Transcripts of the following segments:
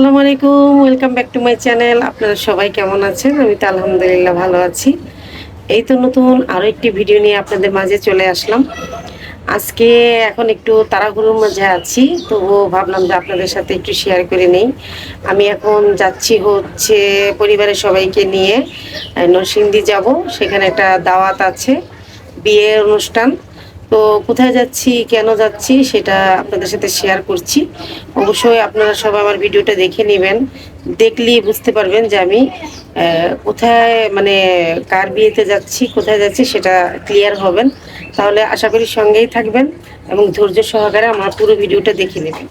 আসসালামু আলাইকুম, welcome back to my channel. আপনারা সবাই কেমন আছেন? আমি তো আলহামদুলিল্লাহ ভালো আছি। এই তো নতুন আরও একটি ভিডিও নিয়ে আপনাদের মাঝে চলে আসলাম। আজকে এখন একটু তাড়াহুড়োর মাঝে আছি, তবুও ভাবলাম যে আপনাদের সাথে একটু শেয়ার করে নেই। আমি এখন যাচ্ছি হচ্ছে পরিবারের সবাইকে নিয়ে নরসিংদী যাব। সেখানে একটা দাওয়াত আছে, বিয়ের অনুষ্ঠান। তো কোথায় যাচ্ছি, কেন যাচ্ছি সেটা আপনাদের সাথে শেয়ার করছি। অবশ্যই আপনারা সবাই আমার ভিডিওটা দেখে নেবেন। দেখলেই বুঝতে পারবেন যে আমি কোথায় মানে কার বিয়েতে যাচ্ছি, কোথায় যাচ্ছি সেটা ক্লিয়ার হবেন। তাহলে আশা করি সঙ্গেই থাকবেন এবং ধৈর্য সহকারে আমার পুরো ভিডিওটা দেখে নেবেন।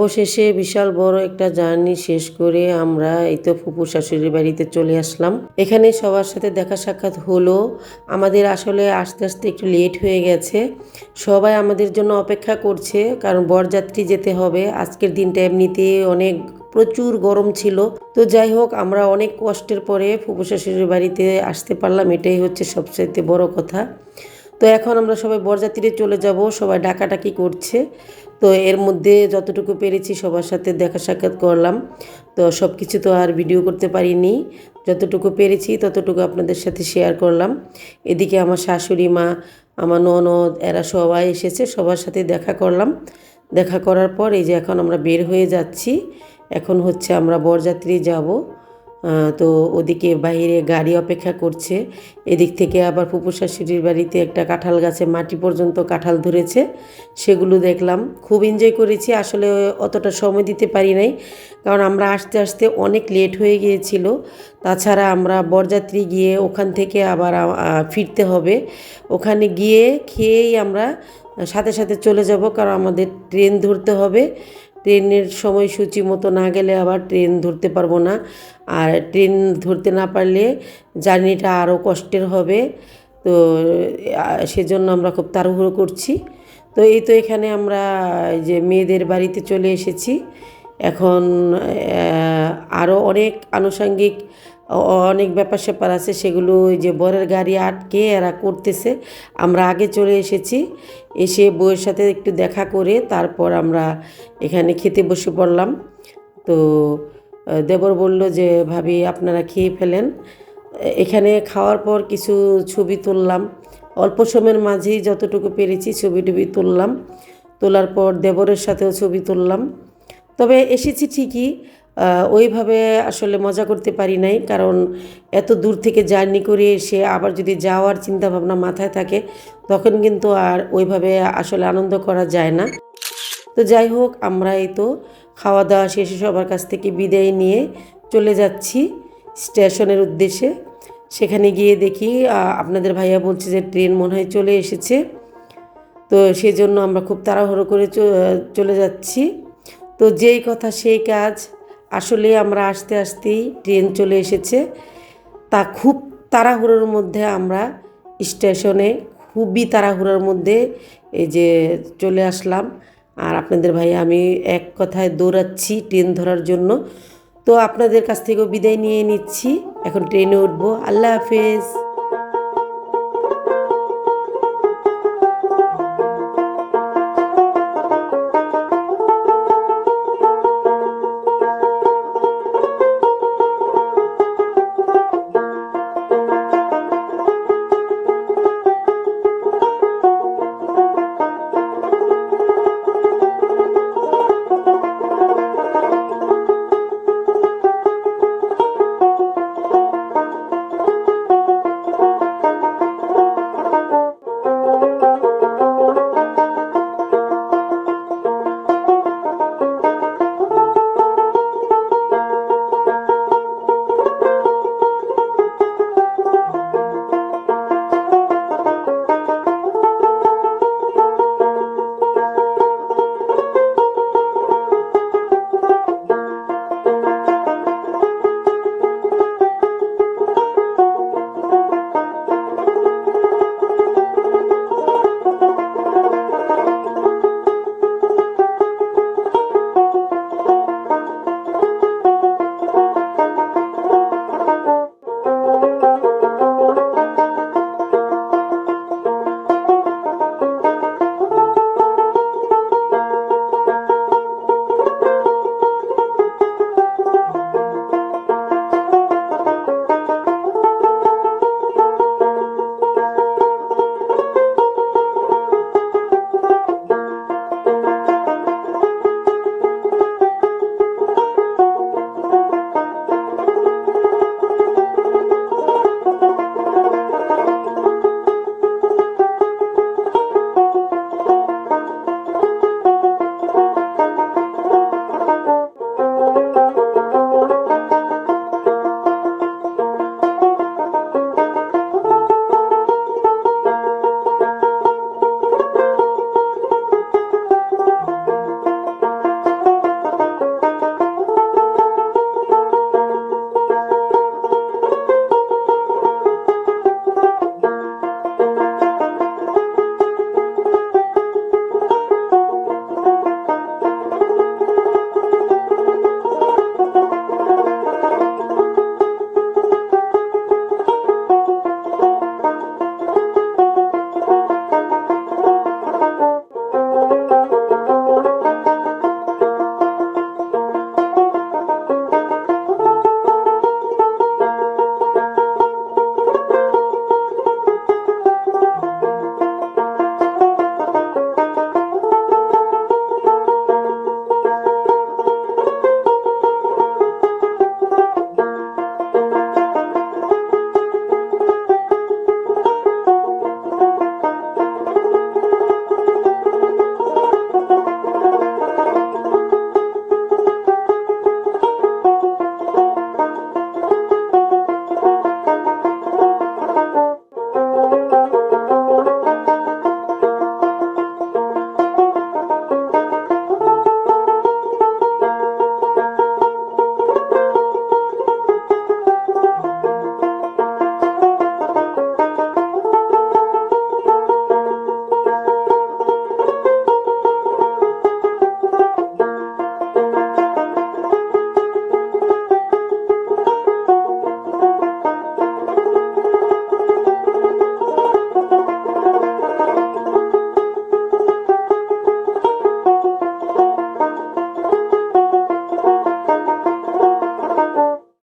অবশেষে বিশাল বড় একটা জার্নি শেষ করে আমরা এই তো ফুপু শাশুড়ির বাড়িতে চলে আসলাম। এখানে সবার সাথে দেখা সাক্ষাৎ হলো। আমাদের আসলে আস্তে আস্তে একটু লেট হয়ে গেছে। সবাই আমাদের জন্য অপেক্ষা করছে, কারণ বরযাত্রী যেতে হবে। আজকের দিনটা এমনিতে অনেক প্রচুর গরম ছিল। তো যাই হোক, আমরা অনেক কষ্টের পরে ফুপু শাশুড়ির বাড়িতে আসতে পারলাম। এটাই হচ্ছে সবচাইতে বড় কথা। তো এখন আমরা সবাই বরযাত্রীতে চলে যাব। সবাই ডাকাটাকি করছে। তো এর মধ্যে যতটুকু পেরেছি সবার সাথে দেখা সাক্ষাৎ করলাম। তো সব কিছু তো আর ভিডিও করতে পারিনি। যতটুকু পেরেছি ততটুকু আপনাদের সাথে শেয়ার করলাম। এদিকে আমার শাশুড়ি মা, আমার ননদ, এরা সবাই এসেছে, সবার সাথে দেখা করলাম। দেখা করার পর এই যে এখন আমরা বের হয়ে যাচ্ছি। এখন হচ্ছে আমরা বরযাত্রী যাব। তো ওদিকে বাইরে গাড়ি অপেক্ষা করছে। এদিক থেকে আবার ফুপু শাশুড়ির বাড়িতে একটা কাঁঠাল গাছে মাটি পর্যন্ত কাঁঠাল ধরেছে। সেগুলো দেখলাম। খুব এনজয় করেছি। আসলে অতটা সময় দিতে পারি নাই। কারণ আমরা আসতে আসতে অনেক লেট হয়ে গিয়েছিল। তাছাড়া আমরা বরযাত্রী গিয়ে ওখান থেকে আবার ফিরতে হবে। ওখানে গিয়ে খেয়েই আমরা সাথে সাথে চলে যাব। কারণ আমাদের ট্রেন ধরতে হবে। ট্রেনের সময়সূচি মতো না গেলে আবার ট্রেন ধরতে পারব না। আর ট্রেন ধরতে না পারলে জার্নিটা আরও কষ্টের হবে। তো সেজন্য আমরা খুব তাড়াহুড়ো করছি। তো এই তো এখানে আমরা যে মেয়েদের বাড়িতে চলে এসেছি। এখন আরও অনেক আনুষঙ্গিক অনেক ব্যাপার স্যাপার আছে, সেগুলো ওই যে বরের গাড়ি আটকে এরা করতেছে। আমরা আগে চলে এসেছি, এসে বউয়ের সাথে একটু দেখা করে তারপর আমরা এখানে খেতে বসে পড়লাম। তো দেবর বলল যে, ভাবি, আপনারা খেয়ে ফেলেন। এখানে খাওয়ার পর কিছু ছবি তুললাম। অল্প সময়ের মাঝেই যতটুকু পেরেছি ছবি টবি তুললাম। তোলার পর দেবরের সাথেও ছবি তুললাম। তবে এসেছি ঠিকই ওইভাবে আসলে মজা করতে পারি নাই, কারণ এত দূর থেকে জার্নি করে এসে আবার যদি যাওয়ার চিন্তা ভাবনা মাথায় থাকে, তখন কিন্তু আর ওইভাবে আসলে আনন্দ করা যায় না। তো যাই হোক, আমরা এই তো খাওয়া দাওয়া শেষে সবার কাছ থেকে বিদায় নিয়ে চলে যাচ্ছি স্টেশনের উদ্দেশ্যে। সেখানে গিয়ে দেখি আপনাদের ভাইয়া বলছে যে ট্রেন মনে হয় চলে এসেছে। তো সেজন্য আমরা খুব তাড়াহুড়ো করে চলে যাচ্ছি। তো যেই কথা, সেই কাজ আসলে আমরা আসতে আসতেই ট্রেন চলে এসেছে। তা খুব তাড়াহুড়োর মধ্যে আমরা স্টেশনে খুবই তাড়াহুড়োর মধ্যে এই যে চলে আসলাম। আর আপনাদের ভাই, আমি এক কথায় দৌড়াচ্ছি ট্রেন ধরার জন্য। তো আপনাদের কাছ থেকেও বিদায় নিয়ে নিচ্ছি। এখন ট্রেনে উঠবো। আল্লাহ হাফেজ।